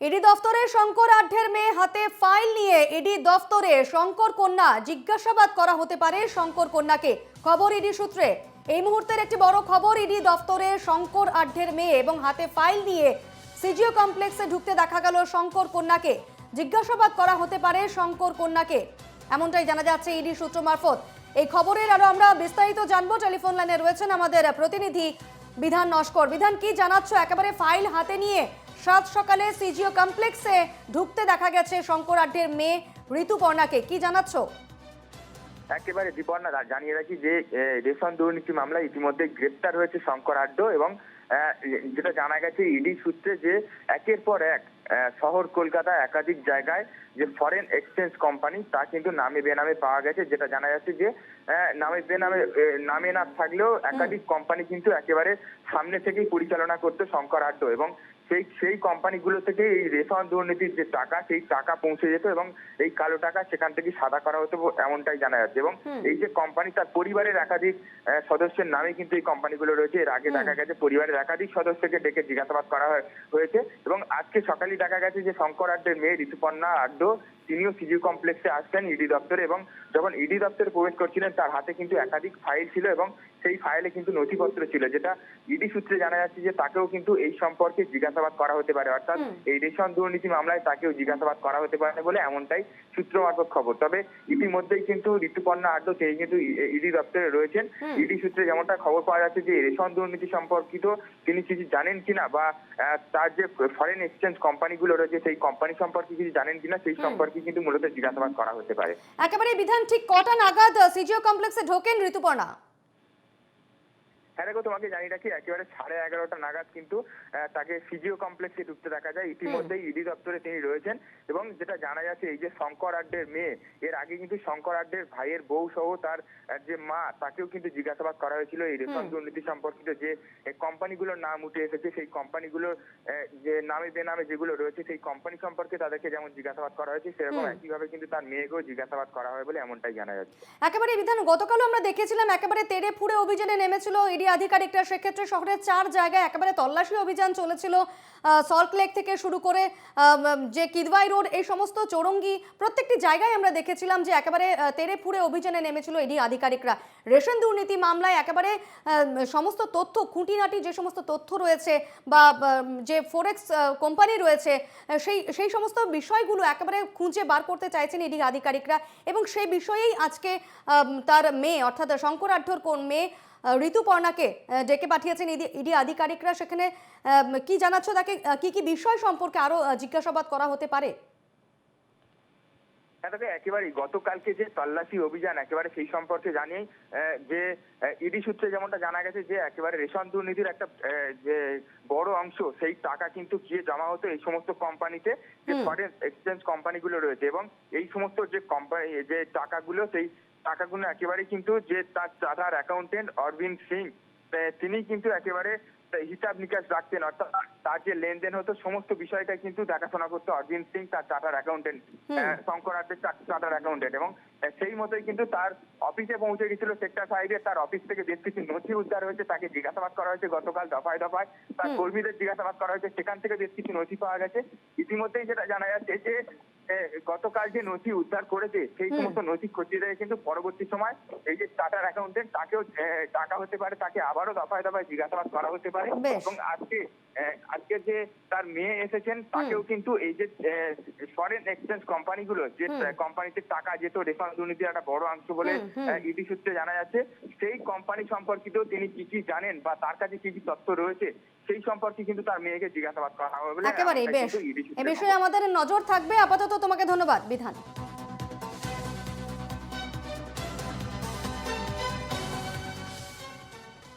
ED দফতরে শঙ্কর আঢ্যের মেয়ে হাতে ফাইল নিয়ে ইডি দফতরে শঙ্কর কন্যা জিজ্ঞাসাবাদ করা হতে পারে শঙ্কর কন্যাকে। খবর ইডি সূত্রে। এই মুহূর্তের একটি বড় খবর ইডি দফতরে শঙ্কর আঢ্যের মেয়ে এবং হাতে ফাইল নিয়ে সিজিও কমপ্লেক্সে ঢুকতে দেখা গেল শঙ্কর কন্যাকে। জিজ্ঞাসাবাদ করা হতে পারে শঙ্কর কন্যাকে। এমনটাই জানা যাচ্ছে ইডি সূত্র মারফত। এই খবরের আরও আমরা বিস্তারিত জানব। টেলিফোন লাইনে রয়েছেন আমাদের প্রতিনিধি বিধান নস্কর। বিধান, কি জানাচ্ছ? একেবারে ফাইল হাতে নিয়ে সাত সকালে সিজিও কমপ্লেক্সে ঢুকতে দেখা গেছে শঙ্কর আড্ডের মেয়ে ঋতুপর্ণাকে। কি জানাচ্ছ? একেবারে দীপর্ণা জানিয়ে রাখি যে রেশন দুর্নীতি মামলায় ইতিমধ্যে গ্রেপ্তার হয়েছে শঙ্কর আড্ড এবং যেটা জানা গেছে ইডি সূত্রে যে একের পর এক শহর কলকাতা একাধিক জায়গায় যে ফরেন এক্সচেঞ্জ কোম্পানি তা কিন্তু নামে বেনামে পাওয়া গেছে যেটা জানা যাচ্ছে যে নামে বেনামে নামে না থাকলেও একাধিক কোম্পানি কিন্তু একেবারে সামনে থেকেই পরিচালনা করতো শঙ্কর আড্ড এবং সেই সেই কোম্পানিগুলো থেকে এই রেশন দুর্নীতির যে টাকা সেই টাকা পৌঁছে যেত এবং এই কালো টাকা সেখান থেকে সাদা করা হতো এমনটাই জানা যাচ্ছে। এবং এই যে কোম্পানি তার পরিবারের একাধিক সদস্যের নামে কিন্তু এই কোম্পানিগুলো রয়েছে। এর আগে দেখা গেছে পরিবারের একাধিক সদস্যকে ডেকে জিজ্ঞাসাবাদ করা হয়েছে। এবং আজকে সকালেই দেখা গেছে যে শঙ্কর আড্ডের মেয়ে ঋতুপর্ণা আড্ড তিনিও সিজিও কমপ্লেক্সে আসছেন ইডি দপ্তরে এবং যখন ইডি দপ্তরে প্রবেশ করছিলেন তার হাতে কিন্তু একাধিক ফাইল ছিল এবং সেই ফাইলে কিন্তু নথিপত্র ছিল যেটা ইডি সূত্রে জানা যাচ্ছে যে তাকেও কিন্তু এই সম্পর্কে জিজ্ঞাসাবাদ করা হতে পারে। অর্থাৎ এই রেশন দুর্নীতি মামলায় তাকেও জিজ্ঞাসাবাদ করা হতে পারে বলে এমনটাই সূত্র মারফত খবর। তবে ইতিমধ্যেই কিন্তু ঋতুপর্ণা আড্ড তিনি কিন্তু ইডি দপ্তরে রয়েছেন। ইডি সূত্রে যেমনটা খবর পাওয়া যাচ্ছে যে রেশন দুর্নীতি সম্পর্কিত তিনি কিছু জানেন কিনা বা তার যে ফরেন এক্সচেঞ্জ কোম্পানিগুলো রয়েছে সেই কোম্পানি সম্পর্কে কিছু জানেন কিনা সেই সম্পর্কে কিন্তু মূলত জিজ্ঞাসাবাদ করা হতে পারে। একেবারে বিধান ঠিক কটা নাগাদ, সিজিও কমপ্লেক্সে ঢোকেন ঋতুপর্ণা? হ্যাঁ দেখো তোমাকে জানি রাখি একেবারে সাড়ে এগারোটা নাগাদ কিন্তু তাকে ফিজিও কমপ্লেক্সে ঢুকতে দেখা যায়। ইতিমধ্যেই ইডি দপ্তরে তিনি রয়েছেন এবং যেটা জানা যাচ্ছে এই যে শঙ্কর আড্ডের মেয়ে এর আগে কিন্তু শঙ্কর আড্ডের ভাইয়ের বউ সহ তার যে মা তাকেও কিন্তু জিজ্ঞাসাবাদ করা হয়েছিল। এই রেশন দুর্নীতি সম্পর্কিত যে কোম্পানিগুলোর নাম উঠে এসেছে সেই কোম্পানিগুলোর যে নামে বেনামে যেগুলো রয়েছে সেই কোম্পানি সম্পর্কে তাদেরকে যেমন জিজ্ঞাসাবাদ করা হয়েছে সেরকম একইভাবে কিন্তু তার মেয়েকেও জিজ্ঞাসাবাদ করা হয় বলে এমনটাই জানা যাচ্ছে। একেবারে বিধান গতকালও আমরা দেখেছিলাম একেবারে তেড়ে ফুড়ে অভিযানে নেমেছিল ইডি আধিকারিকরা সেক্ষেত্রে শহরের চার জায়গায় একেবারে তল্লাশি অভিযান চলেছিল সল্ট লেক থেকে শুরু করে যে কিদওয়াই রোড, এই সমস্ত চৌরঙ্গি প্রত্যেকটি জায়গায় আমরা দেখেছিলাম যে একেবারে তেড়ে ফুড়ে অভিযানে নেমেছিল ইডি আধিকারিকরা। রেশন দুর্নীতি মামলায় একেবারে সমস্ত তথ্য, খুঁটিনাটি যে সমস্ত তথ্য রয়েছে বা যে ফোরেক্স কোম্পানি রয়েছে সেই সেই সমস্ত বিষয়গুলো একেবারে খুঁজে বার করতে চাইছেন ইডি আধিকারিকরা এবং সেই বিষয়েই আজকে তার মেয়ে, অর্থাৎ শঙ্কর আঢ্যর কোন মেয়ে ঋতুপর্ণাকে ডেকে পাঠিয়েছেন ইডি আধিকারিকরা। সেখানে কি জানাচ্ছ তাকে? কি কি বিষয় সম্পর্কে আরও জিজ্ঞাসাবাদ করা হতে পারে? হ্যাঁ তবে একেবারেই গতকালকে যে তল্লাশি অভিযান একেবারে সেই সম্পর্কে জানি আহ, যে ইডি সূত্রে যেমনটা জানা গেছে যে একেবারে রেশন দুর্নীতির একটা যে বড় অংশ সেই টাকা কিন্তু গিয়ে জমা হতো এই সমস্ত কোম্পানিতে যে ফরেন এক্সচেঞ্জ কোম্পানিগুলো রয়েছে। এবং এই সমস্ত যে কোম্পানি যে টাকাগুলো সেই টাকাগুলো একেবারে কিন্তু যে তার অ্যাকাউন্টেন্ট অরবিন্দ সিং তিনি কিন্তু একেবারে হিসাব নিকাশ রাখতেন। অর্থাৎ তার যে লেনদেন হতো সমস্ত বিষয়টা কিন্তু দেখাশোনা করতো অরবিন্দ সিং তার চার্টার অ্যাকাউন্টেন্ট শঙ্কর আড্ডের চার্টার অ্যাকাউন্টেন্ট এবং সেই মতোই কিন্তু তার অফিসে পৌঁছে গেছিল সেক্টর ফাইভে তার অফিস থেকে বেশ কিছু নথি উদ্ধার হয়েছে তাকে জিজ্ঞাসাবাদ করা হয়েছে গতকাল দফায় দফায়। তার কর্মীদের জিজ্ঞাসাবাদ করা হয়েছে সেখান থেকে বেশ কিছু নথি পাওয়া গেছে। ইতিমধ্যেই যেটা জানা যাচ্ছে যে গতকাল যে নথি উদ্ধার করেছে সেই সমস্ত নথি খতিয়ে দেখে কিন্তু পরবর্তী সময় এই যে চার্টার অ্যাকাউন্টেন্ট তাকেও ডাকা হতে পারে তাকে আবারও দফায় দফায় জিজ্ঞাসাবাদ করা হতে পারে। এবং আজকে আজকে যে তার মেয়ে এসেছেন তাকেও কিন্তু এই যে ফরেন এক্সচেঞ্জ কোম্পানিগুলো যে কোম্পানিতে টাকা যেত রেশন দুর্নীতির একটা বড় অংশ বলে ইডি সূত্রে জানা যাচ্ছে সেই কোম্পানি সম্পর্কিত তিনি কি কি জানেন বা তার কাছে কি কি তথ্য রয়েছে সেই সম্পর্কে কিন্তু তার মেয়েকে জিজ্ঞাসাবাদ করা হবে বলে একেবারে এ বিষয়ে আমাদের নজর থাকবে আপাতত তোমাকে ধন্যবাদ বিধান।